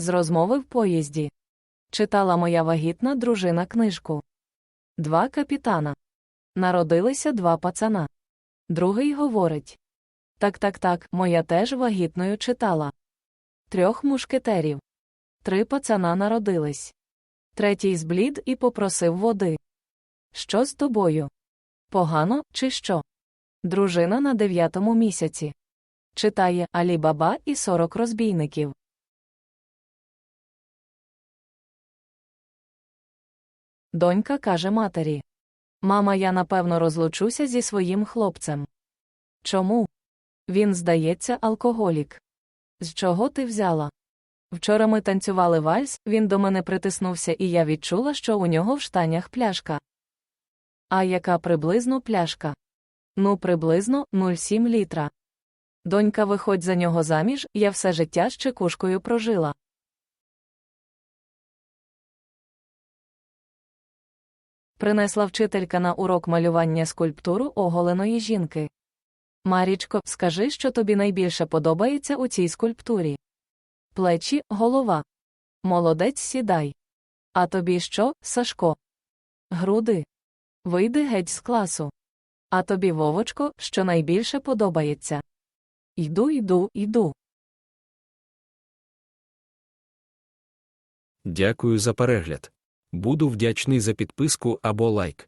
З розмови в поїзді. Читала моя вагітна дружина книжку. Два капітана. Народилися два пацана. Другий говорить. Так, так, так, моя теж вагітною читала. Трьох мушкетерів. Три пацана народились. Третій зблід і попросив води. Що з тобою? Погано, чи що? Дружина на дев'ятому місяці. Читає Алі Баба і сорок розбійників. Донька каже матері. Мама, я напевно розлучуся зі своїм хлопцем. Чому? Він, здається, алкоголік. З чого ти взяла? Вчора ми танцювали вальс, він до мене притиснувся, і я відчула, що у нього в штанях пляшка. А яка приблизно пляшка? Ну, приблизно 0,7 літра. Донька, виходь за нього заміж, я все життя з чекушкою прожила. Принесла вчителька на урок малювання скульптуру оголеної жінки. Марічко, скажи, що тобі найбільше подобається у цій скульптурі. Плечі, голова. Молодець сідай. А тобі що, Сашко? Груди. Вийди геть з класу. А тобі, Вовочко, що найбільше подобається. Йду, йду, йду. Дякую за перегляд. Буду вдячний за підписку або лайк.